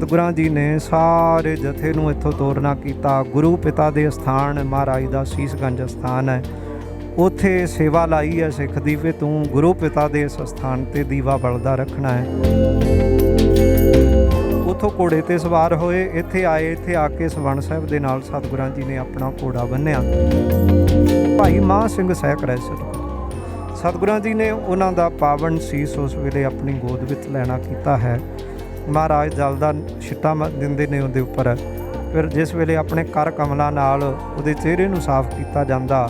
ਸਤਿਗੁਰਾਂ ਜੀ ਨੇ ਸਾਰੇ ਜਥੇ ਨੂੰ ਇੱਥੋਂ ਤੋਰਨਾ ਕੀਤਾ। ਗੁਰੂ ਪਿਤਾ ਦੇ ਸਥਾਨ ਮਹਾਰਾਜ ਦਾ ਸੀਸਗੰਜ ਸਥਾਨ ਹੈ। ਉਥੇ ਸੇਵਾ ਲਾਈ ਹੈ ਸਿੱਖ ਦੀ ਵੀ, ਤੂੰ ਗੁਰੂ ਪਿਤਾ ਦੇ ਇਸ ਸਥਾਨ ਤੇ ਦੀਵਾ ਬਲਦਾ ਰੱਖਣਾ ਹੈ। ਉਥੋਂ ਘੋੜੇ ਤੇ ਸਵਾਰ ਹੋਏ, ਇੱਥੇ ਆਏ, ਇੱਥੇ ਆ ਕੇ ਸਵਣ ਸਾਹਿਬ ਦੇ ਨਾਲ ਸਤਿਗੁਰਾਂ ਜੀ ਨੇ ਆਪਣਾ ਘੋੜਾ ਬੰਨਿਆ। ਭਾਈ ਮਾਹ ਸਿੰਘ ਸਹਿਕੜਾ ਰਹੇ ਸਤਿਗੁਰਾਂ ਜੀ ਨੇ ਉਹਨਾਂ ਦਾ ਪਾਵਨ ਸੀਸ ਉਸ ਵੇਲੇ ਆਪਣੀ ਗੋਦ ਵਿੱਚ ਲੈਣਾ ਕੀਤਾ ਹੈ। ਮਹਾਰਾਜ ਜਲ ਦਾ ਛਿੱਟਾ ਮ- ਦਿੰਦੇ ਨੇ ਉਹਦੇ ਉੱਪਰ। ਫਿਰ ਜਿਸ ਵੇਲੇ ਆਪਣੇ ਕਰ ਕਮਲਾਂ ਨਾਲ ਉਹਦੇ ਚਿਹਰੇ ਨੂੰ ਸਾਫ਼ ਕੀਤਾ ਜਾਂਦਾ,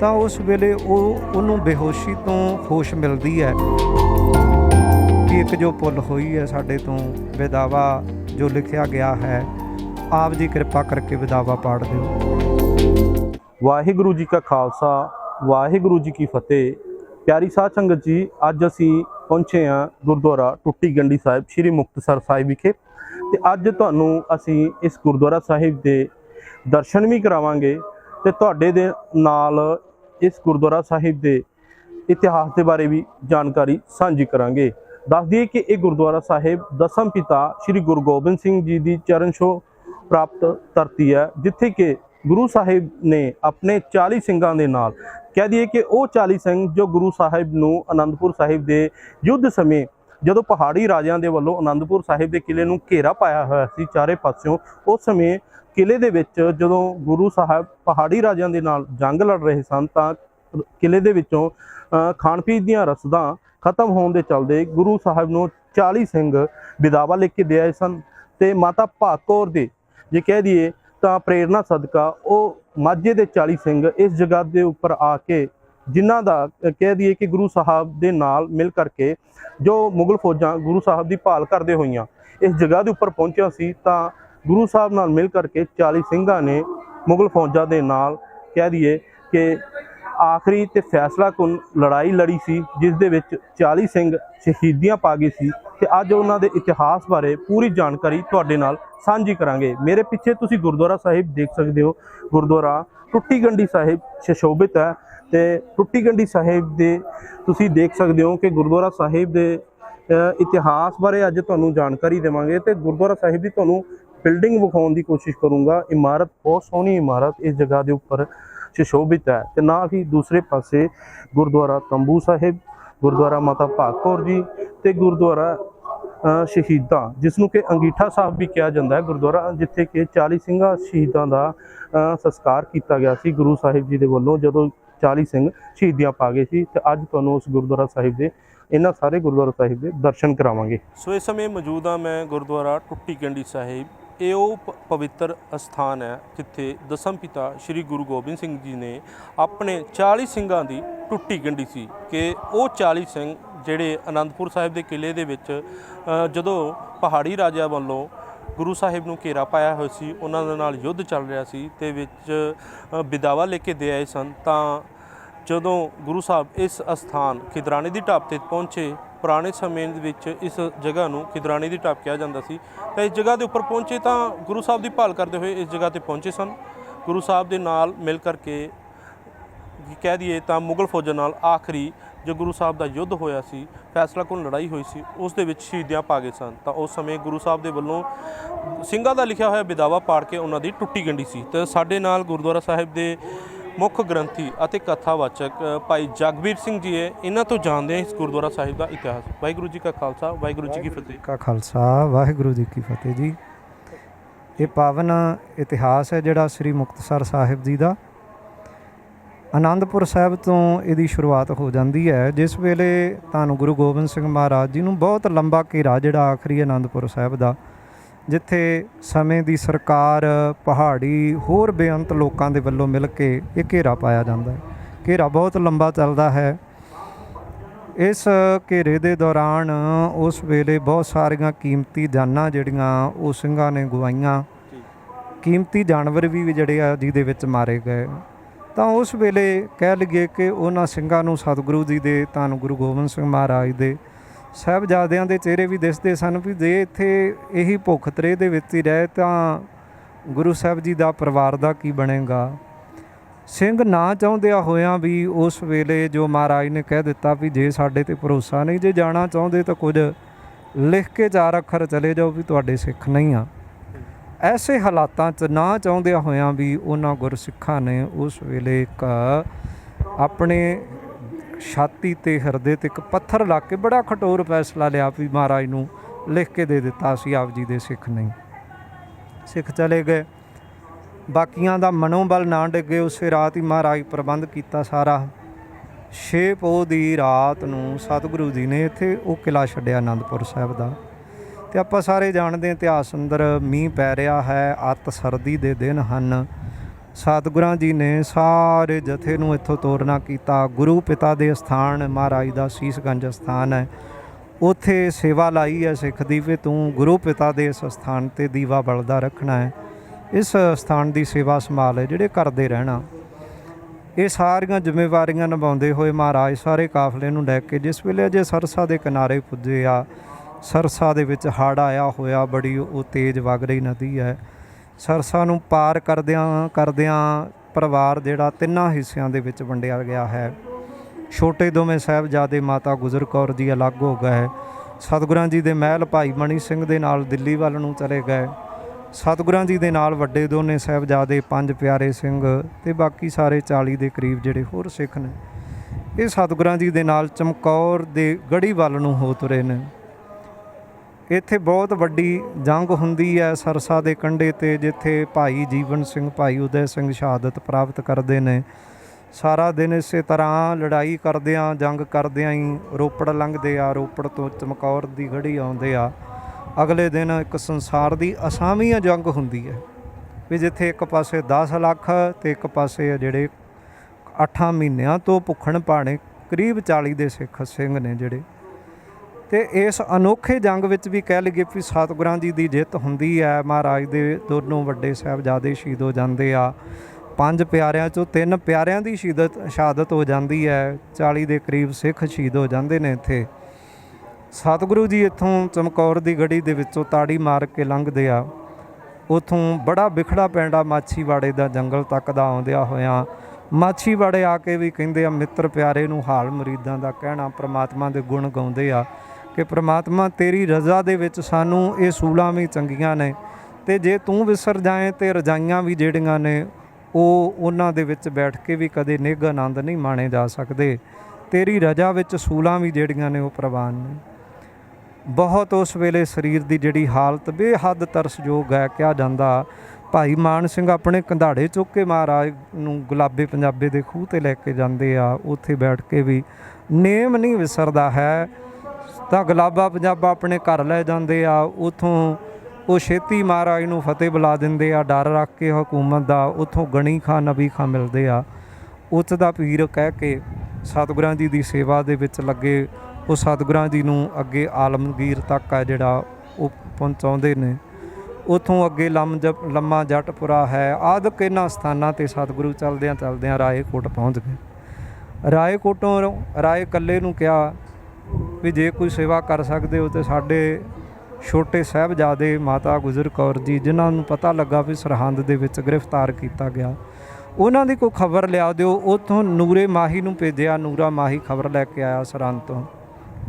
ਤਾਂ ਉਸ ਵੇਲੇ ਉਹ ਉਹਨੂੰ ਬੇਹੋਸ਼ੀ ਤੋਂ ਹੋਸ਼ ਮਿਲਦੀ ਹੈ ਕਿ ਇੱਕ ਜੋ ਪੁੱਲ ਹੋਈ ਹੈ ਸਾਡੇ ਤੋਂ ਵਿਦਾਵਾ ਜੋ ਲਿਖਿਆ ਗਿਆ ਹੈ, ਆਪ ਜੀ ਕਿਰਪਾ ਕਰਕੇ ਵਿਦਾਵਾ ਪਾੜ ਦਿਓ। ਵਾਹਿਗੁਰੂ ਜੀ ਕਾ ਖਾਲਸਾ, ਵਾਹਿਗੁਰੂ ਜੀ ਕੀ ਫਤਿਹ। ਪਿਆਰੀ ਸਾਧ ਸੰਗਤ ਜੀ, ਅੱਜ ਅਸੀਂ ਪਹੁੰਚੇ ਹਾਂ ਗੁਰਦੁਆਰਾ ਟੁੱਟੀ ਗੰਡੀ ਸਾਹਿਬ, ਸ੍ਰੀ ਮੁਕਤਸਰ ਸਾਹਿਬ ਵਿਖੇ। ਤੇ ਅੱਜ ਤੁਹਾਨੂੰ ਅਸੀਂ ਇਸ ਗੁਰਦੁਆਰਾ ਸਾਹਿਬ ਦੇ ਦਰਸ਼ਨ ਵੀ ਕਰਾਵਾਂਗੇ ਤੇ ਤੁਹਾਡੇ ਦੇ ਨਾਲ ਇਸ ਗੁਰਦੁਆਰਾ ਸਾਹਿਬ ਦੇ ਇਤਿਹਾਸ ਦੇ ਬਾਰੇ ਵੀ ਜਾਣਕਾਰੀ ਸਾਂਝੀ ਕਰਾਂਗੇ। ਦੱਸ ਦਈਏ ਕਿ ਇਹ ਗੁਰਦੁਆਰਾ ਸਾਹਿਬ ਦਸਮ ਪਿਤਾ ਸ੍ਰੀ ਗੁਰੂ ਗੋਬਿੰਦ ਸਿੰਘ ਜੀ ਦੀ ਚਰਨ ਛੋਹ ਪ੍ਰਾਪਤ ਧਰਤੀ ਹੈ, ਜਿੱਥੇ ਕਿ ਗੁਰੂ ਸਾਹਿਬ ਨੇ ਆਪਣੇ 40 ਸਿੰਘਾਂ ਦੇ ਨਾਲ ਕਹਿ ਦਈਏ ਕਿ ਉਹ 40 ਸਿੰਘ ਜੋ ਗੁਰੂ ਸਾਹਿਬ ਨੂੰ ਅਨੰਦਪੁਰ ਸਾਹਿਬ ਦੇ ਯੁੱਧ ਸਮੇਂ ਜਦੋਂ ਪਹਾੜੀ ਰਾਜਿਆਂ ਦੇ ਵੱਲੋਂ ਅਨੰਦਪੁਰ ਸਾਹਿਬ ਦੇ ਕਿਲੇ ਨੂੰ ਘੇਰਾ ਪਾਇਆ ਹੋਇਆ ਸੀ ਚਾਰੇ ਪਾਸਿਓਂ, ਉਸ ਸਮੇਂ ਕਿਲੇ ਦੇ ਵਿੱਚ ਜਦੋਂ ਗੁਰੂ ਸਾਹਿਬ ਪਹਾੜੀ ਰਾਜਿਆਂ ਦੇ ਨਾਲ ਜੰਗ ਲੜ ਰਹੇ ਸਨ ਤਾਂ ਕਿਲੇ ਦੇ ਵਿੱਚੋਂ ਖਾਣ ਪੀਣ ਦੀਆਂ ਰਸਦਾਂ ਖਤਮ ਹੋਣ ਦੇ ਚਲਦੇ ਗੁਰੂ ਸਾਹਿਬ ਨੂੰ 40 ਸਿੰਘ ਵਿਦਾਵਾ ਲਿਖ ਕੇ ਦੇ ਆਏ ਸਨ ਤੇ ਮਾਤਾ ਭਾਗ ਕੌਰ ਦੇ ਜੇ ਕਹਿ ਦਈਏ ਤਾਂ ਪ੍ਰੇਰਣਾ ਸਦਕਾ ਉਹ ਮਾਝੇ ਦੇ 40 ਸਿੰਘ ਇਸ ਜਗ੍ਹਾ ਦੇ ਉੱਪਰ ਆ ਕੇ ਜਿਨ੍ਹਾਂ ਦਾ ਕਹਿ ਦਈਏ ਕਿ ਗੁਰੂ ਸਾਹਿਬ ਦੇ ਨਾਲ ਮਿਲ ਕਰਕੇ ਜੋ ਮੁਗਲ ਫੌਜਾਂ ਗੁਰੂ ਸਾਹਿਬ ਦੀ ਭਾਲ ਕਰਦੇ ਹੋਈਆਂ ਇਸ ਜਗ੍ਹਾ ਦੇ ਉੱਪਰ ਪਹੁੰਚਿਆ ਸੀ, ਤਾਂ ਗੁਰੂ ਸਾਹਿਬ ਨਾਲ ਮਿਲ ਕਰਕੇ 40 ਸਿੰਘਾਂ ਨੇ ਮੁਗਲ ਫੌਜਾਂ ਦੇ ਨਾਲ ਕਹਿ ਦਈਏ ਕਿ ਆਖਰੀ ਤੇ ਫੈਸਲਾ ਕੁਨ ਲੜਾਈ ਲੜੀ ਸੀ, ਜਿਸ ਦੇ ਵਿੱਚ 40 ਸਿੰਘ ਸ਼ਹੀਦੀਆਂ ਪਾ ਗਏ ਸੀ ਤੇ ਅੱਜ ਉਹਨਾਂ ਦੇ ਇਤਿਹਾਸ ਬਾਰੇ ਪੂਰੀ ਜਾਣਕਾਰੀ ਤੁਹਾਡੇ ਨਾਲ ਸਾਂਝੀ ਕਰਾਂਗੇ। ਮੇਰੇ ਪਿੱਛੇ ਤੁਸੀਂ ਗੁਰਦੁਆਰਾ ਸਾਹਿਬ ਦੇਖ ਸਕਦੇ ਹੋ। ਗੁਰਦੁਆਰਾ ਟੁੱਟੀ ਗੰਡੀ ਸਾਹਿਬ ਸ਼ਸ਼ੋਭਿਤ ਹੈ ਤੇ ਟੁੱਟੀ ਗੰਡੀ ਸਾਹਿਬ ਦੇ ਤੁਸੀਂ ਦੇਖ ਸਕਦੇ ਹੋ ਕਿ ਗੁਰਦੁਆਰਾ ਸਾਹਿਬ ਦੇ ਇਤਿਹਾਸ ਬਾਰੇ ਅੱਜ ਤੁਹਾਨੂੰ ਜਾਣਕਾਰੀ ਦੇਵਾਂਗੇ ਤੇ ਗੁਰਦੁਆਰਾ ਸਾਹਿਬ ਦੀ ਤੁਹਾਨੂੰ ਬਿਲਡਿੰਗ ਵਿਖਾਉਣ ਦੀ ਕੋਸ਼ਿਸ਼ ਕਰੂੰਗਾ। ਇਮਾਰਤ, ਬਹੁਤ ਸੋਹਣੀ ਇਮਾਰਤ ਇਸ ਜਗ੍ਹਾ ਦੇ ਉੱਪਰ ਸੁਸ਼ੋਭਿਤ ਹੈ ਤੇ ਨਾਲ ਹੀ ਦੂਸਰੇ ਪਾਸੇ ਗੁਰਦੁਆਰਾ ਤੰਬੂ ਸਾਹਿਬ, ਗੁਰਦੁਆਰਾ ਮਾਤਾ ਭਾਗ ਕੌਰ ਜੀ ਤੇ ਗੁਰਦੁਆਰਾ ਸ਼ਹੀਦਾਂ, ਜਿਸ ਨੂੰ ਕਿ ਅੰਗੀਠਾ ਸਾਹਿਬ ਵੀ ਕਿਹਾ ਜਾਂਦਾ ਹੈ ਗੁਰਦੁਆਰਾ, ਜਿੱਥੇ ਕਿ 40 ਸਿੰਘਾਂ ਸ਼ਹੀਦਾਂ ਦਾ ਸੰਸਕਾਰ ਕੀਤਾ ਗਿਆ ਸੀ ਗੁਰੂ ਸਾਹਿਬ ਜੀ ਦੇ ਵੱਲੋਂ, ਜਦੋਂ 40 ਸਿੰਘ ਸ਼ਹੀਦੀਆਂ ਪਾ ਗਏ ਸੀ, ਤੇ ਅੱਜ ਤੁਹਾਨੂੰ ਉਸ ਗੁਰਦੁਆਰਾ ਸਾਹਿਬ ਦੇ, ਇਹਨਾਂ ਸਾਰੇ ਗੁਰਦੁਆਰਾ ਸਾਹਿਬ ਦੇ ਦਰਸ਼ਨ ਕਰਾਵਾਂਗੇ। ਸੋ ਇਸ ਸਮੇਂ ਮੌਜੂਦ ਹਾਂ ਮੈਂ ਗੁਰਦੁਆਰਾ ਟੁੱਟੀ ਗੰਡੀ ਸਾਹਿਬ ਇਹ ਉਹ ਪ- ਪਵਿੱਤਰ ਅਸਥਾਨ ਹੈ ਜਿੱਥੇ ਦਸਮ ਪਿਤਾ ਸ੍ਰੀ ਗੁਰੂ ਗੋਬਿੰਦ ਸਿੰਘ ਜੀ ਨੇ ਆਪਣੇ 40 ਸਿੰਘਾਂ ਦੀ ਟੁੱਟੀ ਗੰਢੀ ਸੀ ਕਿ ਉਹ 40 ਸਿੰਘ ਜਿਹੜੇ ਅਨੰਦਪੁਰ ਸਾਹਿਬ ਦੇ ਕਿਲੇ ਦੇ ਵਿੱਚ ਜਦੋਂ ਪਹਾੜੀ ਰਾਜਾ ਵੱਲੋਂ ਗੁਰੂ ਸਾਹਿਬ ਨੂੰ ਘੇਰਾ ਪਾਇਆ ਹੋਇਆ ਸੀ ਉਹਨਾਂ ਦੇ ਨਾਲ ਯੁੱਧ ਚੱਲ ਰਿਹਾ ਸੀ ਤੇ ਵਿੱਚ ਅ, ਵਿਦਾਵਾ ਲੈ ਕੇ ਦੇ ਆਏ ਸਨ ਤਾਂ ਜਦੋਂ ਗੁਰੂ ਸਾਹਿਬ ਇਸ ਅਸਥਾਨ ਖਿਦਰਾਣੇ ਦੀ ਢਾਬ ਤੇ ਪਹੁੰਚੇ, ਪੁਰਾਣੇ ਸਮੇਂ ਦੇ ਵਿੱਚ ਇਸ ਜਗ੍ਹਾ ਨੂੰ ਖਿਦਰਾਣੇ ਦੀ ਢਾਬ ਕਿਹਾ ਜਾਂਦਾ ਸੀ, ਤਾਂ ਇਸ ਜਗ੍ਹਾ ਦੇ ਉੱਪਰ ਪਹੁੰਚੇ ਤਾਂ ਗੁਰੂ ਸਾਹਿਬ ਦੀ ਭਾਲ ਕਰਦੇ ਹੋਏ ਇਸ ਜਗ੍ਹਾ ਤੇ ਪਹੁੰਚੇ ਸਨ। ਗੁਰੂ ਸਾਹਿਬ ਦੇ ਨਾਲ ਮਿਲ ਕਰਕੇ ਕਹਿ ਦਈਏ ਤਾਂ ਮੁਗਲ ਫੌਜਾਂ ਨਾਲ ਆਖਰੀ ਜੋ ਗੁਰੂ ਸਾਹਿਬ ਦਾ ਯੁੱਧ ਹੋਇਆ ਸੀ, ਫੈਸਲਾ ਕੋਲ ਲੜਾਈ ਹੋਈ ਸੀ, ਉਸ ਦੇ ਵਿੱਚ ਸ਼ਹੀਦਿਆਂ ਪਾ ਗਏ ਸਨ। ਤਾਂ ਉਸ ਸਮੇਂ ਗੁਰੂ ਸਾਹਿਬ ਦੇ ਵੱਲੋਂ ਸਿੰਘਾਂ ਦਾ ਲਿਖਿਆ ਹੋਇਆ ਵਿਦਾਵਾ ਪਾੜ ਕੇ ਉਹਨਾਂ ਦੀ ਟੁੱਟੀ ਗੰਢੀ ਸੀ। ਤੇ ਸਾਡੇ ਨਾਲ ਗੁਰਦੁਆਰਾ ਸਾਹਿਬ ਦੇ ਮੁੱਖ ਗ੍ਰੰਥੀ ਅਤੇ ਕਥਾਵਾਚਕ ਭਾਈ ਜਗਬੀਰ ਸਿੰਘ ਜੀ ਹੈ ਇਹਨਾਂ ਤੋਂ ਜਾਣਦੇ ਹਾਂ ਇਸ ਗੁਰਦੁਆਰਾ ਸਾਹਿਬ ਦਾ ਇਤਿਹਾਸ। ਵਾਹਿਗੁਰੂ ਜੀ ਕਾ ਖਾਲਸਾ ਵਾਹਿਗੁਰੂ ਜੀ ਕੀ ਫਤਿਹ। ਕਾ ਖਾਲਸਾ ਵਾਹਿਗੁਰੂ ਜੀ ਕੀ ਫਤਿਹ ਜੀ। ਇਹ ਪਾਵਨ ਇਤਿਹਾਸ ਹੈ ਜਿਹੜਾ ਸ੍ਰੀ ਮੁਕਤਸਰ ਸਾਹਿਬ ਜੀ ਦਾ। ਆਨੰਦਪੁਰ ਸਾਹਿਬ ਤੋਂ ਇਹਦੀ ਸ਼ੁਰੂਆਤ ਹੋ ਜਾਂਦੀ ਹੈ। ਜਿਸ ਵੇਲੇ ਤੁਹਾਨੂੰ ਗੁਰੂ ਗੋਬਿੰਦ ਸਿੰਘ ਮਹਾਰਾਜ ਜੀ ਨੂੰ ਬਹੁਤ ਲੰਬਾ ਘੇਰਾ ਜਿਹੜਾ ਆਖਰੀ ਆਨੰਦਪੁਰ ਸਾਹਿਬ ਦਾ ਜਿੱਥੇ ਸਮੇਂ ਦੀ ਸਰਕਾਰ, ਪਹਾੜੀ, ਹੋਰ ਬੇਅੰਤ ਲੋਕਾਂ ਦੇ ਵੱਲੋਂ ਮਿਲ ਕੇ ਇਹ ਘੇਰਾ ਪਾਇਆ ਜਾਂਦਾ ਹੈ। ਘੇਰਾ ਬਹੁਤ ਲੰਬਾ ਚੱਲਦਾ ਹੈ। ਇਸ ਘੇਰੇ ਦੇ ਦੌਰਾਨ ਉਸ ਵੇਲੇ ਬਹੁਤ ਸਾਰੀਆਂ ਕੀਮਤੀ ਜਾਨਾਂ ਜਿਹੜੀਆਂ ਉਹ ਸਿੰਘਾਂ ਨੇ ਗਵਾਈਆਂ। ਕੀਮਤੀ ਜਾਨਵਰ ਵੀ ਜਿਹੜੇ ਆ ਜਿਹਦੇ ਵਿੱਚ ਮਾਰੇ ਗਏ। ਤਾਂ ਉਸ ਵੇਲੇ ਕਹਿ ਲਈਏ ਕਿ ਉਹਨਾਂ ਸਿੰਘਾਂ ਨੂੰ ਸਤਿਗੁਰੂ ਜੀ ਦੇ, ਧੰਨ ਗੁਰੂ ਗੋਬਿੰਦ ਸਿੰਘ ਮਹਾਰਾਜ ਦੇ ਸਾਹਿਬਜ਼ਾਦਿਆਂ ਦੇ ਚਿਹਰੇ ਵੀ ਦਿਸਦੇ ਸਨ ਵੀ ਜੇ ਇੱਥੇ ਇਹੀ ਭੁੱਖ ਤਰੇ ਦੇ ਵਿੱਚ ਹੀ ਰਹੇ ਤਾਂ ਗੁਰੂ ਸਾਹਿਬ ਜੀ ਦਾ ਪਰਿਵਾਰ ਦਾ ਕੀ ਬਣੇਗਾ? ਸਿੰਘ ਨਾ ਚਾਹੁੰਦਿਆਂ ਹੋਇਆਂ ਵੀ ਉਸ ਵੇਲੇ ਜੋ ਮਹਾਰਾਜ ਨੇ ਕਹਿ ਦਿੱਤਾ ਵੀ ਜੇ ਸਾਡੇ ਤੇ ਭਰੋਸਾ ਨਹੀਂ, ਜੇ ਜਾਣਾ ਚਾਹੁੰਦੇ ਤਾਂ ਕੁਝ ਲਿਖ ਕੇ ਚਾਰ ਅੱਖਰ ਚਲੇ ਜਾਓ ਵੀ ਤੁਹਾਡੇ ਸਿੱਖ ਨਹੀਂ ਆ। ਐਸੇ ਹਾਲਾਤਾਂ 'ਚ ਨਾ ਚਾਹੁੰਦਿਆਂ ਹੋਇਆਂ ਵੀ ਉਹਨਾਂ ਗੁਰਸਿੱਖਾਂ ਨੇ ਉਸ ਵੇਲੇ ਇੱਕ ਆਪਣੇ ਛਾਤੀ ਤੇ ਹਿਰਦੇ ਤੇ ਇੱਕ ਪੱਥਰ ਲਾ ਕੇ ਬੜਾ ਖਟੋਰ ਫੈਸਲਾ ਲਿਆ ਵੀ ਮਹਾਰਾਜ ਨੂੰ ਲਿਖ ਕੇ ਦੇ ਦਿੱਤਾ ਸੀ ਆਪ ਜੀ ਦੇ ਸਿੱਖ ਨਹੀਂ। ਸਿੱਖ ਚਲੇ ਗਏ। ਬਾਕੀਆਂ ਦਾ ਮਨੋਬਲ ਨਾ ਡਿੱਗੇ, ਉਸੇ ਰਾਤ ਹੀ ਮਹਾਰਾਜ ਪ੍ਰਬੰਧ ਕੀਤਾ ਸਾਰਾ। ਛੇ ਪੋਹ ਦੀ ਰਾਤ ਨੂੰ ਸਤਿਗੁਰੂ ਜੀ ਨੇ ਇੱਥੇ ਉਹ ਕਿਲਾ ਛੱਡਿਆ ਆਨੰਦਪੁਰ ਸਾਹਿਬ ਦਾ। ਤੇ ਆਪਾਂ ਸਾਰੇ ਜਾਣਦੇ ਹਾਂ ਇਤਿਹਾਸ ਅੰਦਰ ਮੀਂਹ ਪੈ ਰਿਹਾ ਹੈ, ਅੱਤ ਸਰਦੀ ਦੇ ਦਿਨ ਹਨ। ਸਤਿਗੁਰਾਂ ਜੀ ਨੇ ਸਾਰੇ ਜਥੇ ਨੂੰ ਇੱਥੋਂ ਤੋਰਨਾ ਕੀਤਾ। ਗੁਰੂ ਪਿਤਾ ਦੇ ਸਥਾਨ ਮਹਾਰਾਜ ਦਾ ਸੀਸਗੰਜ ਸਥਾਨ ਹੈ। ਉੱਥੇ ਸੇਵਾ ਲਾਈ ਹੈ ਸਿੱਖ ਦੀ ਵੀ। ਤੂੰ ਗੁਰੂ ਪਿਤਾ ਦੇ ਇਸ ਸਥਾਨ ਤੇ ਦੀਵਾ ਬਲਦਾ ਰੱਖਣਾ ਹੈ। ਇਸ ਸਥਾਨ ਦੀ ਸੇਵਾ ਸੰਭਾਲ ਹੈ ਜਿਹੜੇ ਕਰਦੇ ਰਹਿਣਾ। ਇਹ ਸਾਰੀਆਂ ਜ਼ਿੰਮੇਵਾਰੀਆਂ ਨਿਭਾਉਂਦੇ ਹੋਏ ਮਹਾਰਾਜ ਸਾਰੇ ਕਾਫਲੇ ਨੂੰ ਲੈ ਕੇ ਜਿਸ ਵੇਲੇ ਅਜੇ ਸਰਸਾ ਦੇ ਕਿਨਾਰੇ ਪੁੱਜੇ ਆ, ਸਰਸਾ ਦੇ ਵਿੱਚ ਹੜ੍ਹ ਆਇਆ ਹੋਇਆ, ਬੜੀ ਉਹ ਤੇਜ਼ ਵਗ ਰਹੀ ਨਦੀ ਹੈ। ਸਰਸਾ ਨੂੰ ਪਾਰ ਕਰਦਿਆਂ ਕਰਦਿਆਂ ਪਰਿਵਾਰ ਜਿਹੜਾ ਤਿੰਨਾਂ ਹਿੱਸਿਆਂ ਦੇ ਵਿੱਚ ਵੰਡਿਆ ਗਿਆ ਹੈ। ਛੋਟੇ ਦੋਵੇਂ ਸਾਹਿਬਜ਼ਾਦੇ ਮਾਤਾ ਗੁਜਰ ਕੌਰ ਜੀ ਅਲੱਗ ਹੋ ਗਏ। ਸਤਿਗੁਰਾਂ ਜੀ ਦੇ ਮਹਿਲ ਭਾਈ ਮਣੀ ਸਿੰਘ ਦੇ ਨਾਲ ਦਿੱਲੀ ਵੱਲ ਨੂੰ ਚਲੇ ਗਏ। ਸਤਿਗੁਰਾਂ ਜੀ ਦੇ ਨਾਲ ਵੱਡੇ ਦੋਨੇ ਸਾਹਿਬਜ਼ਾਦੇ ਪੰਜ ਪਿਆਰੇ ਸਿੰਘ ਤੇ ਬਾਕੀ ਸਾਰੇ 40 ਦੇ ਕਰੀਬ ਜਿਹੜੇ ਹੋਰ ਸਿੱਖ ਨੇ। ਇਹ ਸਤਿਗੁਰਾਂ ਜੀ ਦੇ ਨਾਲ ਚਮਕੌਰ ਦੇ ਗੜੀ ਵੱਲ ਨੂੰ ਹੋ ਤੁਰੇ ਨੇ। ਇੱਥੇ ਬਹੁਤ ਵੱਡੀ ਜੰਗ ਹੁੰਦੀ ਹੈ ਸਰਸਾ ਦੇ ਕੰਢੇ ਤੇ, ਜਿੱਥੇ ਭਾਈ ਜੀਵਨ ਸਿੰਘ, ਭਾਈ ਉਦੈ ਸਿੰਘ ਸ਼ਹਾਦਤ ਪ੍ਰਾਪਤ ਕਰਦੇ ਨੇ। ਸਾਰਾ ਦਿਨ ਇਸੇ ਤਰ੍ਹਾਂ ਲੜਾਈ ਕਰਦਿਆਂ, ਜੰਗ ਕਰਦਿਆਂ ਹੀ ਰੋਪੜ ਲੰਘਦੇ ਆ, ਰੋਪੜ ਤੋਂ ਚਮਕੌਰ ਦੀ ਗੜੀ ਆਉਂਦੇ ਆ। ਅਗਲੇ ਦਿਨ ਇੱਕ ਸੰਸਾਰ ਦੀ ਅਸਾਮੀਆਂ ਜੰਗ ਹੁੰਦੀ ਹੈ, ਵੀ ਜਿੱਥੇ ਇੱਕ ਪਾਸੇ 10 ਲੱਖ ਤੇ ਇੱਕ ਪਾਸੇ ਜਿਹੜੇ 8 ਮਹੀਨਿਆਂ ਤੋਂ ਭੁੱਖਣ ਭਾਣੇ ਕਰੀਬ 40 ਦੇ ਸਿੱਖ ਸਿੰਘ ਨੇ ਜਿਹੜੇ। ਤੇ ਇਸ ਅਨੋਖੇ ਜੰਗ ਵਿੱਚ ਵੀ ਕਹਿ ਲਈਏ ਵੀ ਸਤਿਗੁਰਾਂ ਜੀ ਦੀ ਜਿੱਤ ਹੁੰਦੀ ਹੈ। ਮਹਾਰਾਜ ਦੇ ਦੋਨੋਂ ਵੱਡੇ ਸਾਹਿਬਜ਼ਾਦੇ ਸ਼ਹੀਦ ਹੋ ਜਾਂਦੇ ਆ। ਪੰਜ ਪਿਆਰਿਆਂ ਚੋਂ ਤਿੰਨ ਪਿਆਰਿਆਂ ਦੀ ਸ਼ਹੀਦਤ, ਸ਼ਹਾਦਤ ਹੋ ਜਾਂਦੀ ਹੈ। 40 ਦੇ ਕਰੀਬ ਸਿੱਖ ਸ਼ਹੀਦ ਹੋ ਜਾਂਦੇ ਨੇ ਇੱਥੇ। ਸਤਿਗੁਰੂ ਜੀ ਇੱਥੋਂ ਚਮਕੌਰ ਦੀ ਗੜੀ ਦੇ ਵਿੱਚੋਂ ਤਾੜੀ ਮਾਰ ਕੇ ਲੰਘਦੇ ਆ। ਉਥੋਂ ਬੜਾ ਵਿਖੜਾ ਪੈਂਦਾ ਮਾਛੀਵਾੜੇ ਦਾ ਜੰਗਲ ਤੱਕ ਦਾ ਆਉਂਦਿਆਂ ਹੋਇਆ। ਮਾਛੀਵਾੜੇ ਆ ਕੇ ਵੀ ਕਹਿੰਦੇ ਆ, ਮਿੱਤਰ ਪਿਆਰੇ ਨੂੰ ਹਾਲ ਮੁਰੀਦਾਂ ਦਾ ਕਹਿਣਾ, ਪ੍ਰਮਾਤਮਾ ਦੇ ਗੁਣ ਗਾਉਂਦੇ ਆ। ਕਿ ਪ੍ਰਮਾਤਮਾ ਤੇਰੀ ਰਜ਼ਾ ਦੇ ਵਿੱਚ ਸਾਨੂੰ ਇਹ ਸੂਲਾਂ ਵੀ ਚੰਗੀਆਂ ਨੇ ਤੇ ਜੇ ਤੂੰ ਵਿਸਰ ਜਾਏ ਤੇ ਰਜਾਈਆਂ ਵੀ ਜਿਹੜੀਆਂ ਨੇ, ਉਹ ਉਹਨਾਂ ਦੇ ਵਿੱਚ ਬੈਠ ਕੇ ਵੀ ਕਦੇ ਨਿੱਘ ਆਨੰਦ ਨਹੀਂ ਮਾਣੇ ਜਾ ਸਕਦੇ। ਤੇਰੀ ਰਜਾ ਵਿੱਚ ਸੂਲਾਂ ਵੀ ਜਿਹੜੀਆਂ ਨੇ, ਉਹ ਪ੍ਰਵਾਨ ਨੇ। ਬਹੁਤ ਉਸ ਵੇਲੇ ਸਰੀਰ ਦੀ ਜਿਹੜੀ ਹਾਲਤ ਬੇਹੱਦ ਤਰਸਯੋਗ ਹੈ, ਕਿਹਾ ਜਾਂਦਾ, ਭਾਈ ਮਾਨ ਸਿੰਘ ਆਪਣੇ ਕੰਧਾੜੇ ਚੁੱਕ ਕੇ ਮਹਾਰਾਜ ਨੂੰ ਗੁਲਾਬੇ ਪੰਜਾਬੇ ਦੇ ਖੂਹ ਤੇ ਲੈ ਕੇ ਜਾਂਦੇ ਆ, ਉੱਥੇ ਬੈਠ ਕੇ ਵੀ ਨੇਮ ਨਹੀਂ ਵਿਸਰਦਾ ਹੈ ਤਾਂ ਗੁਲਾਬਾ ਪੰਜਾਬਾ ਆਪਣੇ ਘਰ ਲੈ ਜਾਂਦੇ ਆ, ਉਥੋਂ ਉਹ ਛੇਤੀ ਮਹਾਰਾਜ ਨੂੰ ਫਤਿਹ ਬੁਲਾ ਦਿੰਦੇ ਆ, ਡਰ ਰੱਖ ਕੇ ਹਕੂਮਤ ਦਾ, ਉਥੋਂ ਗਣੀ ਖਾਂ ਨਬੀ ਖਾਂ ਮਿਲਦੇ ਆ। ਉੱਚ ਦਾ ਪੀਰ ਕਹਿ ਕੇ ਸਤਿਗੁਰਾਂ ਜੀ ਦੀ ਸੇਵਾ ਦੇ ਵਿੱਚ ਲੱਗੇ। ਉਹ ਸਤਿਗੁਰਾਂ ਜੀ ਨੂੰ ਅੱਗੇ ਆਲਮਗੀਰ ਤੱਕ ਆ ਜਿਹੜਾ ਉਹ ਪਹੁੰਚਾਉਂਦੇ ਨੇ। ਉਥੋਂ ਅੱਗੇ ਲੰਮ ਜਪ, ਲੰਮਾ ਜੱਟਪੁਰਾ ਹੈ। ਆਦਿਕ ਇਹਨਾਂ ਸਥਾਨਾਂ ਤੇ ਸਤਿਗੁਰੂ ਚਲਦਿਆਂ ਚਲਦਿਆਂ ਰਾਏਕੋਟ ਪਹੁੰਚ ਗਏ। ਰਾਏਕੋਟੋਂ ਰਾਏ ਕੱਲੇ ਨੂੰ ਕਿਹਾ ਵੀ ਜੇ ਕੋਈ ਸੇਵਾ ਕਰ ਸਕਦੇ ਹੋ ਤੇ ਸਾਡੇ ਛੋਟੇ ਸਾਹਿਬਜ਼ਾਦੇ ਮਾਤਾ ਗੁਜਰ ਕੌਰ ਜੀ, ਜਿਨ੍ਹਾਂ ਨੂੰ ਪਤਾ ਲੱਗਾ ਵੀ ਸਰਹੰਦ ਦੇ ਵਿੱਚ ਗ੍ਰਿਫਤਾਰ ਕੀਤਾ ਗਿਆ, ਉਹਨਾਂ ਦੀ ਕੋਈ ਖਬਰ ਲਿਆ ਦਿਓ। ਉਥੋਂ ਨੂਰੇ ਮਾਹੀ ਨੂੰ ਭੇਜਿਆ, ਨੂਰਾ ਮਾਹੀ ਖਬਰ ਲੈ ਕੇ ਆਇਆ ਸਰਹੰਦ ਤੋਂ।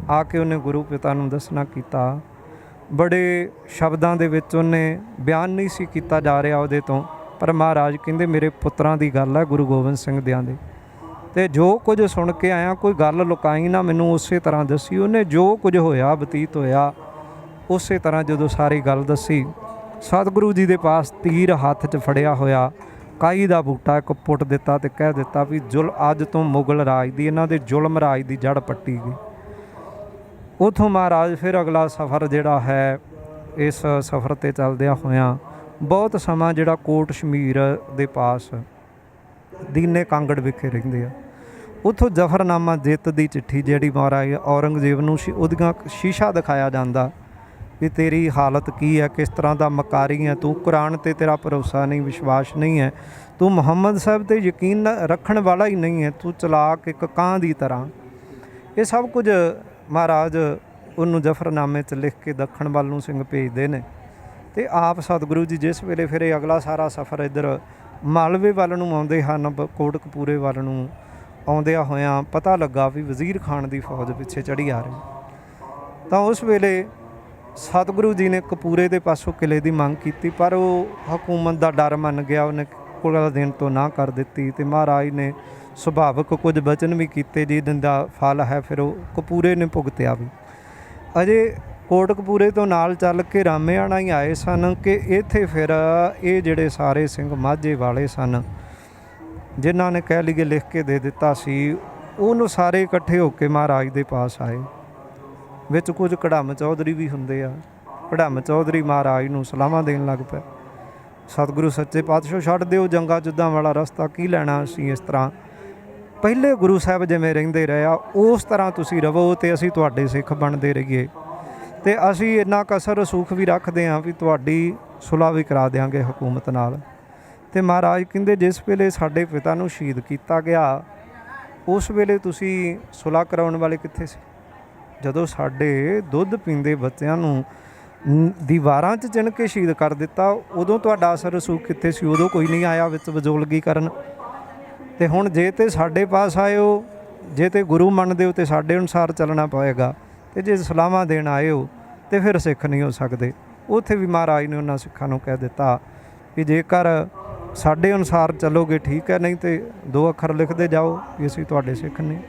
ਆ ਕੇ ਉਹਨੇ ਗੁਰੂ ਪਿਤਾ ਨੂੰ ਦੱਸਣਾ ਕੀਤਾ। ਬੜੇ ਸ਼ਬਦਾਂ ਦੇ ਵਿੱਚ ਉਹਨੇ ਬਿਆਨ ਨਹੀਂ ਸੀ ਕੀਤਾ ਜਾ ਰਿਹਾ ਉਹਦੇ ਤੋਂ, ਪਰ ਮਹਾਰਾਜ ਕਹਿੰਦੇ, ਮੇਰੇ ਪੁੱਤਰਾਂ ਦੀ ਗੱਲ ਹੈ ਗੁਰੂ ਗੋਬਿੰਦ ਸਿੰਘ ਦਿਆਂ ਦੇ। ਤੇ ਜੋ ਕੁਝ ਸੁਣ ਕੇ ਆਇਆ, ਕੋਈ ਗੱਲ ਲੁਕਾਈ ਨਾ ਮੈਨੂੰ ਉਸੇ ਤਰ੍ਹਾਂ ਦੱਸੀ। ਉਹਨੇ ਜੋ ਕੁਝ ਹੋਇਆ, ਬਤੀਤ ਹੋਇਆ, ਉਸੇ ਤਰ੍ਹਾਂ ਜਦੋਂ ਸਾਰੀ ਗੱਲ ਦੱਸੀ, ਸਤਿਗੁਰੂ ਜੀ ਦੇ ਪਾਸ ਤੀਰ ਹੱਥ 'ਚ ਫੜਿਆ ਹੋਇਆ, ਕਾਈ ਦਾ ਬੂਟਾ ਇੱਕ ਪੁੱਟ ਦਿੱਤਾ ਤੇ ਕਹਿ ਦਿੱਤਾ ਵੀ ਜੁਲ, ਅੱਜ ਤੋਂ ਮੁਗਲ ਰਾਜ ਦੀ, ਇਹਨਾਂ ਦੇ ਜ਼ੁਲਮ ਰਾਜ ਦੀ ਜੜ ਪੱਟੀ ਗਈ। ਉਥੋਂ ਮਹਾਰਾਜ ਫਿਰ ਅਗਲਾ ਸਫ਼ਰ ਜਿਹੜਾ ਹੈ, ਇਸ ਸਫ਼ਰ ਤੇ ਚੱਲਦਿਆਂ ਹੋਇਆਂ, ਬਹੁਤ ਸਮਾਂ ਜਿਹੜਾ ਕੋਟ ਸ਼ਮੀਰ ਦੇ ਪਾਸ, ਦੀਨੇ ਕਾਂਗੜ ਵਿਖੇ ਰਹਿੰਦੇ ਆ। ਉਥੋਂ ਜ਼ਫਰਨਾਮਾ ਜਿੱਤ ਦੀ ਚਿੱਠੀ ਜਿਹੜੀ ਮਹਾਰਾਜ ਔਰੰਗਜ਼ੇਬ ਨੂੰ ਸ਼ੀ- ਉਹਦੀਆਂ ਸ਼ੀਸ਼ਾ ਦਿਖਾਇਆ ਜਾਂਦਾ ਵੀ ਤੇਰੀ ਹਾਲਤ ਕੀ ਹੈ, ਕਿਸ ਤਰ੍ਹਾਂ ਦਾ ਮਕਾਰੀ ਹੈ, ਤੂੰ ਕੁਰਾਨ ਤੇ ਤੇਰਾ ਭਰੋਸਾ ਨਹੀਂ, ਵਿਸ਼ਵਾਸ ਨਹੀਂ ਹੈ, ਤੂੰ ਮੁਹੰਮਦ ਸਾਹਿਬ ਤੇ ਯਕੀਨ ਰੱਖਣ ਵਾਲਾ ਹੀ ਨਹੀਂ ਹੈ, ਤੂੰ ਚਲਾਕ ਇੱਕ ਕਾਂ ਦੀ ਤਰ੍ਹਾਂ। ਇਹ ਸਭ ਕੁਝ ਮਹਾਰਾਜ ਉਹਨੂੰ ਜ਼ਫਰਨਾਮੇ 'ਚ ਲਿਖ ਕੇ ਦੱਖਣ ਵੱਲ ਨੂੰ ਸਿੰਘ ਭੇਜਦੇ ਨੇ। ਤੇ ਆਪ ਸਤਿਗੁਰੂ ਜੀ ਜਿਸ ਵੇਲੇ ਫਿਰ ਇਹ ਅਗਲਾ ਸਾਰਾ ਸਫ਼ਰ ਇੱਧਰ ਮਾਲਵੇ ਵੱਲ ਨੂੰ ਆਉਂਦੇ ਹਨ, ਬ- ਕੋਟਕਪੂਰੇ ਵੱਲ ਨੂੰ ਆਉਂਦਿਆਂ ਹੋਇਆਂ ਪਤਾ ਲੱਗਾ ਵੀ ਵਜ਼ੀਰ ਖਾਨ ਦੀ ਫੌਜ ਪਿੱਛੇ ਚੜੀ ਆ ਰਹੀ। ਤਾਂ ਉਸ ਵੇਲੇ ਸਤਿਗੁਰੂ ਜੀ ਨੇ ਕਪੂਰੇ ਦੇ ਪਾਸੋਂ ਕਿਲੇ ਦੀ ਮੰਗ ਕੀਤੀ, ਪਰ ਉਹ ਹਕੂਮਤ ਦਾ ਡਰ ਮੰਨ ਗਿਆ। ਉਹਨੇ ਕੋਲਾ ਦੇਣ ਤੋਂ ਨਾ ਕਰ ਦਿੱਤੀ ਤੇ ਮਹਾਰਾਜ ਨੇ ਸੁਭਾਵਕ ਕੁਝ ਬਚਨ ਵੀ ਕੀਤੇ ਜੀ ਦਿੰਦਾ ਫਲ ਹੈ ਫਿਰ ਉਹ ਕਪੂਰੇ ਨੇ ਭੁਗਤਿਆ ਵੀ। ਅਜੇ ਕੋਟਕਪੂਰੇ ਤੋਂ ਨਾਲ ਚੱਲ ਕੇ ਰਾਮੇਆਣਾ ਹੀ ਆਏ ਸਨ ਕਿ ਇੱਥੇ ਫਿਰ ਇਹ ਜਿਹੜੇ ਸਾਰੇ ਸਿੰਘ ਮਾਝੇ ਵਾਲੇ ਸਨ ਜਿਨ੍ਹਾਂ ਨੇ ਕਹਿ ਲਈਏ ਲਿਖ ਕੇ ਦੇ ਦਿੱਤਾ ਸੀ, ਉਹਨੂੰ ਸਾਰੇ ਇਕੱਠੇ ਹੋ ਕੇ ਮਹਾਰਾਜ ਦੇ ਪਾਸ ਆਏ। ਵਿੱਚ ਕੁਝ ਕੜਮ ਚੌਧਰੀ ਵੀ ਹੁੰਦੇ ਆ। ਕੜਮ ਚੌਧਰੀ ਮਹਾਰਾਜ ਨੂੰ ਸਲਾਮਾਂ ਦੇਣ ਲੱਗ ਪਏ। ਸਤਿਗੁਰੂ ਸੱਚੇ ਪਾਤਸ਼ਾਹ, ਛੱਡ ਦਿਓ ਜੰਗਾ ਜੁੱਦਾਂ ਵਾਲਾ ਰਸਤਾ, ਕੀ ਲੈਣਾ ਅਸੀਂ ਇਸ ਤਰ੍ਹਾਂ? ਪਹਿਲੇ ਗੁਰੂ ਸਾਹਿਬ ਜਿਵੇਂ ਰਹਿੰਦੇ ਰਹੇ ਆ, ਉਸ ਤਰ੍ਹਾਂ ਤੁਸੀਂ ਰਵੋ ਤੇ ਅਸੀਂ ਤੁਹਾਡੇ ਸਿੱਖ ਬਣਦੇ ਰਹੀਏ। ਤੇ ਅਸੀਂ ਇੰਨਾ ਕਸਰ ਰਸੂਖ ਵੀ ਰੱਖਦੇ ਹਾਂ ਵੀ ਤੁਹਾਡੀ ਸੁਲਾਹ ਵੀ ਕਰਾ ਦੇਾਂਗੇ ਹਕੂਮਤ ਨਾਲ। ਤੇ ਮਹਾਰਾਜ ਕਹਿੰਦੇ ਜਿਸ ਵੇਲੇ ਸਾਡੇ ਪਿਤਾ ਨੂੰ ਸ਼ਹੀਦ ਕੀਤਾ ਗਿਆ, ਉਸ ਵੇਲੇ ਤੁਸੀਂ ਸੁਲਾਹ ਕਰਾਉਣ ਵਾਲੇ ਕਿੱਥੇ ਸੀ? ਜਦੋਂ ਸਾਡੇ ਦੁੱਧ ਪੀਂਦੇ ਬੱਚਿਆਂ ਨੂੰ ਦੀਵਾਰਾਂ 'ਚ ਚਿਣ ਕੇ ਸ਼ਹੀਦ ਕਰ ਦਿੱਤਾ, ਉਦੋਂ ਤੁਹਾਡਾ ਅਸਰ ਰਸੂਖ ਕਿੱਥੇ ਸੀ? ਉਦੋਂ ਕੋਈ ਨਹੀਂ ਆਇਆ ਵਿੱਚ ਵਿਜੋਲਗੀ ਕਰਨ ਤੇ ਹੁਣ ਜੇ ਤੇ ਸਾਡੇ ਪਾਸ ਆਇਓ, ਜੇ ਤੇ ਗੁਰੂ ਮੰਨਦੇ ਹੋ ਤੇ ਸਾਡੇ ਅਨੁਸਾਰ ਚੱਲਣਾ ਪਏਗਾ। ਤੇ ਜੇ ਸਲਾਮਾਂ ਦੇਣ ਆਏ ਹੋ ਤੇ ਫਿਰ ਸਿੱਖ ਨਹੀਂ ਹੋ ਸਕਦੇ। ਉੱਥੇ ਵੀ ਮਹਾਰਾਜ ਨੇ ਉਹਨਾਂ ਸਿੱਖਾਂ ਨੂੰ ਕਹਿ ਦਿੱਤਾ ਕਿ ਜੇਕਰ ਸਾਡੇ ਅਨੁਸਾਰ ਚੱਲੋਗੇ ਠੀਕ ਹੈ, ਨਹੀਂ ਤੇ ਦੋ ਅੱਖਰ ਲਿਖਦੇ ਜਾਓ, ਵੀ ਅਸੀਂ ਤੁਹਾਡੇ ਸਿੱਖ ਨਹੀਂ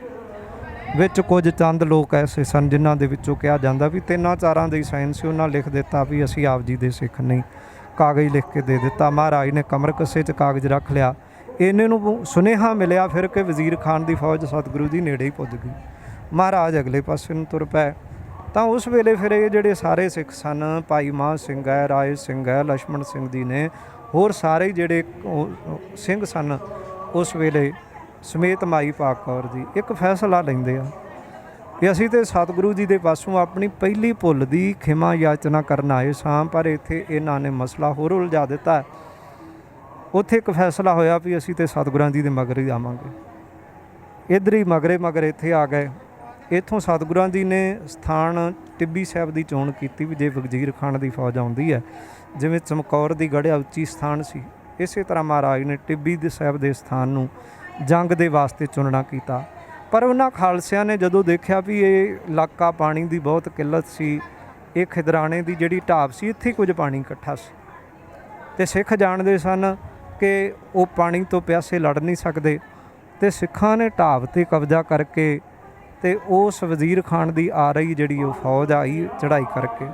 ਵਿੱਚ ਕੁਝ ਚੰਦ ਲੋਕ ਐਸੇ ਸਨ ਜਿਨ੍ਹਾਂ ਦੇ ਵਿੱਚੋਂ ਕਿਹਾ ਜਾਂਦਾ ਵੀ ਤਿੰਨਾਂ ਚਾਰਾਂ ਦੇ ਸਾਇੰਸ ਸੀ, ਉਹਨਾਂ ਲਿਖ ਦਿੱਤਾ ਵੀ ਅਸੀਂ ਆਪ ਜੀ ਦੇ ਸਿੱਖ ਨਹੀਂ। ਕਾਗਜ਼ ਲਿਖ ਕੇ ਦੇ ਦਿੱਤਾ, ਮਹਾਰਾਜ ਨੇ ਕਮਰ ਕੱਸੇ 'ਚ ਕਾਗਜ਼ ਰੱਖ ਲਿਆ। ਇਹਨੇ ਨੂੰ ਸੁਨੇਹਾ ਮਿਲਿਆ ਫਿਰ ਕਿ ਵਜ਼ੀਰ ਖਾਨ ਦੀ ਫੌਜ ਸਤਿਗੁਰੂ ਜੀ ਨੇੜੇ ਹੀ ਪੁੱਜ ਗਈ। ਮਹਾਰਾਜ ਅਗਲੇ ਪਾਸੇ ਨੂੰ ਤੁਰ ਪਏ। ਤਾਂ ਉਸ ਵੇਲੇ ਫਿਰ ਇਹ ਜਿਹੜੇ ਸਾਰੇ ਸਿੱਖ ਸਨ, ਭਾਈ ਮਾਨ ਸਿੰਘ ਹੈ, ਰਾਏ ਸਿੰਘ ਹੈ ਲక్ష్మణ ਸਿੰਘ ਦੀ ਨੇ, ਹੋਰ ਸਾਰੇ ਜਿਹੜੇ ਸਿੰਘ ਸਨ, ਉਸ ਵੇਲੇ ਸਮੇਤ ਮਾਈ ਪਾਕ ਕੌਰ ਦੀ ਇੱਕ ਫੈਸਲਾ ਲੈਂਦੇ ਆ ਕਿ ਅਸੀਂ ਤੇ ਸਤਿਗੁਰੂ ਜੀ ਦੇ ਪਾਸੋਂ ਆਪਣੀ ਪਹਿਲੀ ਭੁੱਲ ਦੀ ਖਿਮਾ ਯਾਚਨਾ ਕਰਨ ਆਏ ਸਾਂ, ਪਰ ਇੱਥੇ ਇਹਨਾਂ ਨੇ ਮਸਲਾ ਹੋਰ ਉਲਝਾ ਦਿੱਤਾ। ਉੱਥੇ ਇੱਕ ਫੈਸਲਾ ਹੋਇਆ ਵੀ ਅਸੀਂ ਤੇ ਸਤਿਗੁਰਾਂ ਜੀ ਦੇ ਮਗਰ ਹੀ ਆਵਾਂਗੇ ਇਧਰ ਹੀ ਮਗਰੇ ਮਗਰ ਇੱਥੇ ਆ ਗਏ। ਇੱਥੋਂ ਸਤਿਗੁਰਾਂ ਜੀ ਨੇ ਸਥਾਨ ਟਿੱਬੀ ਸਾਹਿਬ ਦੀ ਚੋਣ ਕੀਤੀ ਵੀ ਜੇ ਵਜ਼ੀਰ ਖਾਨ ਦੀ ਫੌਜ ਆਉਂਦੀ ਹੈ, ਜਿਵੇਂ ਚਮਕੌਰ ਦੀ ਗੜ੍ਹਿਆ ਉੱਚੀ ਸਥਾਨ ਸੀ, ਇਸੇ ਤਰ੍ਹਾਂ ਮਹਾਰਾਜ ਨੇ ਟਿੱਬੀ ਦੇ ਸਾਹਿਬ ਦੇ ਸਥਾਨ ਨੂੰ ਜੰਗ ਦੇ ਵਾਸਤੇ ਚੁਣਨਾ ਕੀਤਾ। ਪਰ ਉਹਨਾਂ ਖਾਲਸਿਆਂ ਨੇ ਜਦੋਂ ਦੇਖਿਆ ਵੀ ਇਹ ਇਲਾਕਾ ਪਾਣੀ ਦੀ ਬਹੁਤ ਕਿੱਲਤ ਸੀ, ਇਹ ਖਿਦਰਾਣੇ ਦੀ ਜਿਹੜੀ ਢਾਬ ਸੀ, ਇੱਥੇ ਕੁਝ ਪਾਣੀ ਇਕੱਠਾ ਸੀ। ਤੇ ਸਿੱਖ ਜਾਣਦੇ ਸਨ ਕਿ ਉਹ ਪਾਣੀ ਤੋਂ ਪਿਆਸੇ ਲੜ ਨਹੀਂ ਸਕਦੇ। ਤੇ ਸਿੱਖਾਂ ਨੇ ਢਾਬ ਤੇ ਕਬਜ਼ਾ ਕਰਕੇ ਤੇ ਉਸ ਵਜ਼ੀਰ ਖਾਨ ਦੀ ਆ ਰਹੀ ਜਿਹੜੀ ਉਹ ਫੌਜ ਆਈ ਚੜ੍ਹਾਈ ਕਰਕੇ,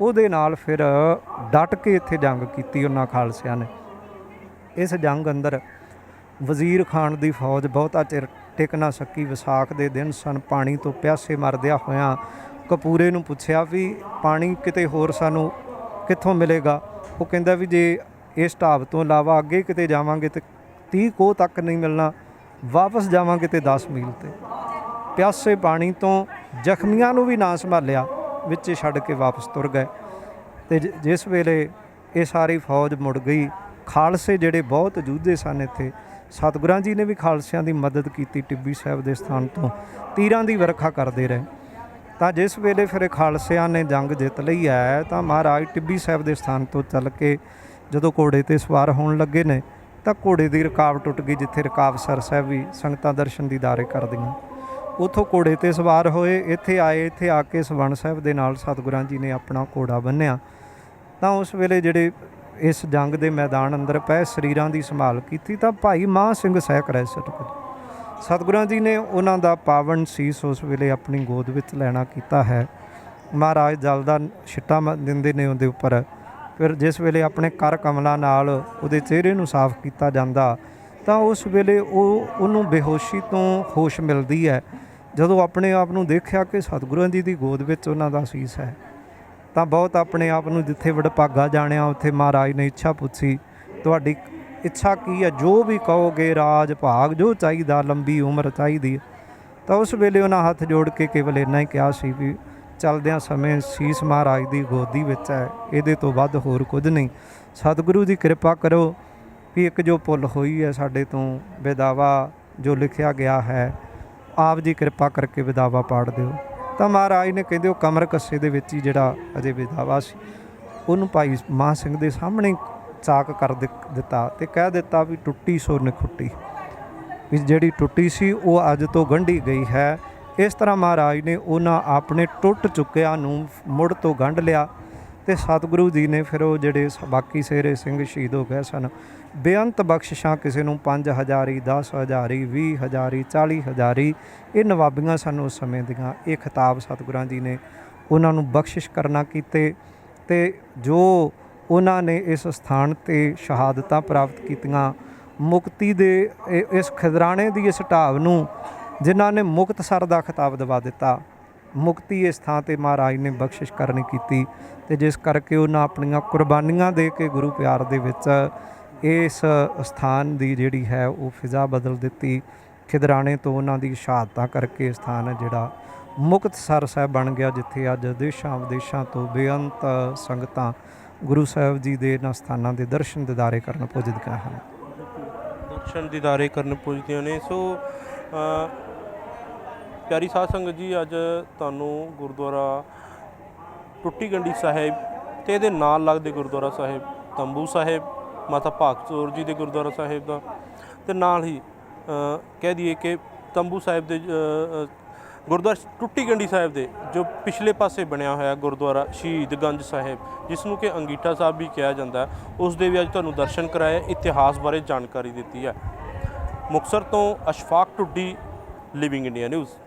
ਉਹਦੇ ਨਾਲ ਫਿਰ ਡਟ ਕੇ ਇੱਥੇ ਜੰਗ ਕੀਤੀ ਉਹਨਾਂ ਖਾਲਸਿਆਂ ਨੇ। ਇਸ ਜੰਗ ਅੰਦਰ ਵਜ਼ੀਰ ਖਾਨ ਦੀ ਫੌਜ ਬਹੁਤਾ ਚਿਰ ਟਿਕ ਨਾ ਸਕੀ। ਵਿਸਾਖ ਦੇ ਦਿਨ ਸਨ, ਪਾਣੀ ਤੋਂ ਪਿਆਸੇ ਮਰਦਿਆਂ ਹੋਇਆਂ ਕਪੂਰੇ ਨੂੰ ਪੁੱਛਿਆ ਵੀ ਪਾਣੀ ਕਿਤੇ ਹੋਰ ਸਾਨੂੰ ਕਿੱਥੋਂ ਮਿਲੇਗਾ? ਉਹ ਕਹਿੰਦਾ ਵੀ ਜੇ ਇਸ ਢਾਬ ਤੋਂ ਇਲਾਵਾ ਅੱਗੇ ਕਿਤੇ ਜਾਵਾਂਗੇ ਤੇ 30 ਕੋ ਤੱਕ ਨਹੀਂ ਮਿਲਣਾ, ਵਾਪਸ ਜਾਵਾਂਗੇ ਤੇ 10 ਮੀਲ ਤੇ। ਪਿਆਸੇ ਪਾਣੀ ਤੋਂ ਜ਼ਖਮੀਆਂ ਨੂੰ ਵੀ ਨਾ ਸੰਭਾਲਿਆ, ਵਿੱਚ ਛੱਡ ਕੇ ਵਾਪਸ ਤੁਰ ਗਏ। ਤੇ ਜ- ਜਿਸ ਵੇਲੇ ਇਹ ਸਾਰੀ ਫੌਜ ਮੁੜ ਗਈ, ਖਾਲਸੇ ਜਿਹੜੇ ਬਹੁਤ ਜੂਝੇ ਸਨ ਇੱਥੇ, ਸਤਿਗੁਰਾਂ ਜੀ ਨੇ ਵੀ ਖਾਲਸਿਆਂ ਦੀ ਮਦਦ ਕੀਤੀ ਟਿੱਬੀ ਸਾਹਿਬ ਦੇ ਸਥਾਨ ਤੋਂ, ਤੀਰਾਂ ਦੀ ਵਰਖਾ ਕਰਦੇ ਰਹੇ। ਤਾਂ ਜਿਸ ਵੇਲੇ ਫਿਰ ਖਾਲਸਿਆਂ ਨੇ ਜੰਗ ਜਿੱਤ ਲਈ ਹੈ ਤਾਂ ਮਹਾਰਾਜ ਟਿੱਬੀ ਸਾਹਿਬ ਦੇ ਸਥਾਨ ਤੋਂ ਚੱਲ ਕੇ ਜਦੋਂ ਘੋੜੇ ਤੇ ਸਵਾਰ ਹੋਣ ਲੱਗੇ ਨੇ, ਤਾਂ ਘੋੜੇ ਦੀ ਰਕਾਬ ਟੁੱਟ ਗਈ, ਜਿੱਥੇ ਰਕਾਬਸਰ ਸਾਹਿਬ ਵੀ ਸੰਗਤਾਂ ਦਰਸ਼ਨ ਦੀਦਾਰੇ ਕਰਦੀਆਂ। ਉਥੋਂ ਘੋੜੇ ਤੇ ਸਵਾਰ ਹੋਏ, ਇੱਥੇ ਆਏ, ਇੱਥੇ ਆ ਕੇ ਸਵਣ ਸਾਹਿਬ ਦੇ ਨਾਲ ਸਤਿਗੁਰਾਂ ਜੀ ਨੇ ਆਪਣਾ ਘੋੜਾ ਬੰਨਿਆ। ਤਾਂ ਉਸ ਵੇਲੇ ਜਿਹੜੇ ਇਸ ਜੰਗ ਦੇ ਮੈਦਾਨ ਅੰਦਰ ਪਏ, ਸਰੀਰਾਂ ਦੀ ਸੰਭਾਲ ਕੀਤੀ, ਤਾਂ ਭਾਈ ਮਾਹ ਸਿੰਘ ਸਹਿਕ ਰਹੇ ਸਤਿਗੁਰ ਸਤਿਗੁਰਾਂ ਜੀ ਨੇ ਉਹਨਾਂ ਦਾ ਪਾਵਨ ਸੀਸ ਉਸ ਵੇਲੇ ਆਪਣੀ ਗੋਦ ਵਿੱਚ ਲੈਣਾ ਕੀਤਾ ਹੈ। ਮਹਾਰਾਜ ਜਲ ਦਾ ਛਿੱਟਾ ਮ- ਦਿੰਦੇ ਨੇ ਉਹਦੇ ਉੱਪਰ। ਫਿਰ ਜਿਸ ਵੇਲੇ ਆਪਣੇ ਕਰ ਕਮਲਾਂ ਨਾਲ ਉਹਦੇ ਚਿਹਰੇ ਨੂੰ ਸਾਫ਼ ਕੀਤਾ ਜਾਂਦਾ ਤਾਂ ਉਸ ਵੇਲੇ ਉਹ ਉਹਨੂੰ ਬੇਹੋਸ਼ੀ ਤੋਂ ਹੋਸ਼ ਮਿਲਦੀ ਹੈ। ਜਦੋਂ ਆਪਣੇ ਆਪ ਨੂੰ ਦੇਖਿਆ ਕਿ ਸਤਿਗੁਰਾਂ ਜੀ ਦੀ ਗੋਦ ਵਿੱਚ ਉਹਨਾਂ ਦਾ ਸੀਸ ਹੈ, ਤਾਂ ਬਹੁਤ ਆਪਣੇ ਆਪ ਨੂੰ ਜਿੱਥੇ ਵਡਭਾਗਾ ਜਾਣਿਆ, ਉੱਥੇ ਮਹਾਰਾਜ ਨੇ ਇੱਛਾ ਪੁੱਛੀ, ਤੁਹਾਡੀ ਇੱਛਾ ਕੀ ਹੈ? ਜੋ ਵੀ ਕਹੋਗੇ ਰਾਜ ਭਾਗ, ਜੋ ਚਾਹੀਦਾ ਲੰਬੀ ਉਮਰ ਚਾਹੀਦੀ ਤਾਂ ਉਸ ਵੇਲੇ ਉਹਨਾਂ ਹੱਥ ਜੋੜ ਕੇ ਕੇਵਲ ਇੰਨਾ ਹੀ ਕਿਹਾ ਸੀ ਵੀ ਚਲਦਿਆਂ ਸਮੇਂ ਸੀਸ ਮਹਾਰਾਜ ਦੀ ਗੋਦੀ ਵਿੱਚ ਹੈ, ਇਹਦੇ ਤੋਂ ਵੱਧ ਹੋਰ ਕੁਝ ਨਹੀਂ। ਸਤਿਗੁਰੂ ਦੀ ਕਿਰਪਾ ਕਰੋ ਵੀ ਇੱਕ ਜੋ ਭੁੱਲ ਹੋਈ ਹੈ ਸਾਡੇ ਤੋਂ ਵਿਦਾਵਾ ਜੋ ਲਿਖਿਆ ਗਿਆ ਹੈ, ਆਪ ਜੀ ਕਿਰਪਾ ਕਰਕੇ ਵਿਦਾਵਾ ਪਾੜ ਦਿਓ। ਤਾਂ ਮਹਾਰਾਜ ਨੇ ਕਹਿੰਦੇ ਉਹ ਕਮਰ ਕੱਸੇ ਦੇ ਵਿੱਚ ਹੀ ਜਿਹੜਾ ਅਜੇ ਵਿਦਾਵਾ ਸੀ, ਉਹਨੂੰ ਭਾਈ ਮਾਹ ਸਿੰਘ ਦੇ ਸਾਹਮਣੇ ਚਾਕ ਕਰ ਦਿੱਤਾ ਤੇ ਕਹਿ ਦਿੱਤਾ ਵੀ ਟੁੱਟੀ ਸੋ ਨਖੁੱਟੀ। ਵੀ ਜਿਹੜੀ ਟੁੱਟੀ ਸੀ, ਉਹ ਅੱਜ ਤੋਂ ਗੰਢੀ ਗਈ ਹੈ। ਇਸ ਤਰ੍ਹਾਂ ਮਹਾਰਾਜ ਨੇ ਉਹਨਾਂ ਆਪਣੇ ਟੁੱਟ ਚੁੱਕਿਆ ਨੂੰ ਮੁੜ ਤੋਂ ਗੰਢ ਲਿਆ। ਤੇ ਸਤਿਗੁਰੂ ਜੀ ਨੇ ਫਿਰ ਉਹ ਜਿਹੜੇ ਸ- ਬਾਕੀ ਸੇਰੇ ਸਿੰਘ ਸ਼ਹੀਦ ਹੋ ਗਏ ਸਨ, ਬੇਅੰਤ ਬਖਸ਼ਿਸ਼ਾਂ ਕਿਸੇ ਨੂੰ 5000 10000 20000 40000 ਇਹ ਨਵਾਬੀਆਂ ਸਨ ਉਸ ਸਮੇਂ ਦੀਆਂ। ਇਹ ਖਿਤਾਬ ਸਤਿਗੁਰਾਂ ਜੀ ਨੇ ਉਹਨਾਂ ਨੂੰ ਬਖਸ਼ਿਸ਼ ਕਰਨਾ ਕੀਤੇ ਤੇ ਜੋ ਉਹਨਾਂ ਨੇ ਇਸ ਸਥਾਨ ਤੇ ਸ਼ਹਾਦਤਾਂ ਪ੍ਰਾਪਤ ਕੀਤੀਆਂ, ਮੁਕਤੀ ਦੇ ਇਸ ਖਿਦਰਾਣੇ ਦੀ ਇਸ ਢਾਬ ਨੂੰ, ਜਿਨ੍ਹਾਂ ਨੇ ਮੁਕਤਸਰ ਦਾ ਖਿਤਾਬ ਦਿਵਾ ਦਿੱਤਾ। ਮੁਕਤੀ ਇਸ ਥਾਂ ਤੇ ਮਹਾਰਾਜ ਨੇ ਬਖਸ਼ਿਸ਼ ਕਰਨੀ ਕੀਤੀ ਤੇ ਜਿਸ ਕਰਕੇ ਉਹਨਾਂ ਆਪਣੀਆਂ ਕੁਰਬਾਨੀਆਂ ਦੇ ਕੇ ਗੁਰੂ ਪਿਆਰ ਦੇ ਵਿੱਚ ਇਸ ਸਥਾਨ ਦੀ ਜਿਹੜੀ ਹੈ ਉਹ ਫਿਜ਼ਾ ਬਦਲ ਦਿੱਤੀ। ਖਿਦਰਾਣੇ ਤੋਂ ਉਹਨਾਂ ਦੀ ਸ਼ਹਾਦਤਾਂ ਕਰਕੇ ਇਹ ਸਥਾਨ ਹੈ ਜਿਹੜਾ ਮੁਕਤਸਰ ਸਾਹਿਬ ਬਣ ਗਿਆ, ਜਿੱਥੇ ਅੱਜ ਦੇਸ਼ਾਂ ਵਿਦੇਸ਼ਾਂ ਤੋਂ ਬੇਅੰਤ ਸੰਗਤਾਂ ਗੁਰੂ ਸਾਹਿਬ ਜੀ ਦੇ ਇਹਨਾਂ ਸਥਾਨਾਂ ਦੇ ਦਰਸ਼ਨ ਦਿਦਾਰੇ ਕਰਨ ਪੁੱਜਦੀਆਂ ਹਨ। ਦਰਸ਼ਨ ਦੀਦਾਰੇ ਕਰਨ ਪੁੱਜਦੀਆਂ ਨੇ। ਸੋ ਪਿਆਰੀ ਸਾਧ ਸੰਗਤ ਜੀ, ਅੱਜ ਤੁਹਾਨੂੰ ਗੁਰਦੁਆਰਾ ਟੁੱਟੀ ਗੰਡੀ ਸਾਹਿਬ ਤੇ ਇਹਦੇ ਨਾਲ ਲੱਗਦੇ ਗੁਰਦੁਆਰਾ ਸਾਹਿਬ, ਤੰਬੂ ਸਾਹਿਬ, ਮਾਤਾ ਭਾਗਚੌਰ ਜੀ ਦੇ ਗੁਰਦੁਆਰਾ ਸਾਹਿਬ ਦਾ ਤੇ ਨਾਲ ਹੀ ਕਹਿ ਦਈਏ ਕਿ ਤੰਬੂ ਸਾਹਿਬ ਦੇ ਗੁਰਦੁਆਰਾ ਟੁੱਟੀ ਗੰਡੀ ਸਾਹਿਬ ਦੇ ਜੋ ਪਿਛਲੇ ਪਾਸੇ ਬਣਿਆ ਹੋਇਆ ਗੁਰਦੁਆਰਾ ਸ਼ਹੀਦਗੰਜ ਸਾਹਿਬ, ਜਿਸ ਨੂੰ ਕਿ ਅੰਗੀਠਾ ਸਾਹਿਬ ਵੀ ਕਿਹਾ ਜਾਂਦਾ ਉਸ ਦੇ ਵੀ ਅੱਜ ਤੁਹਾਨੂੰ ਦਰਸ਼ਨ ਕਰਾਏ, ਇਤਿਹਾਸ ਬਾਰੇ ਜਾਣਕਾਰੀ ਦਿੱਤੀ ਹੈ। ਮੁਕਤਸਰ ਤੋਂ Ashfaq Tuddi living India news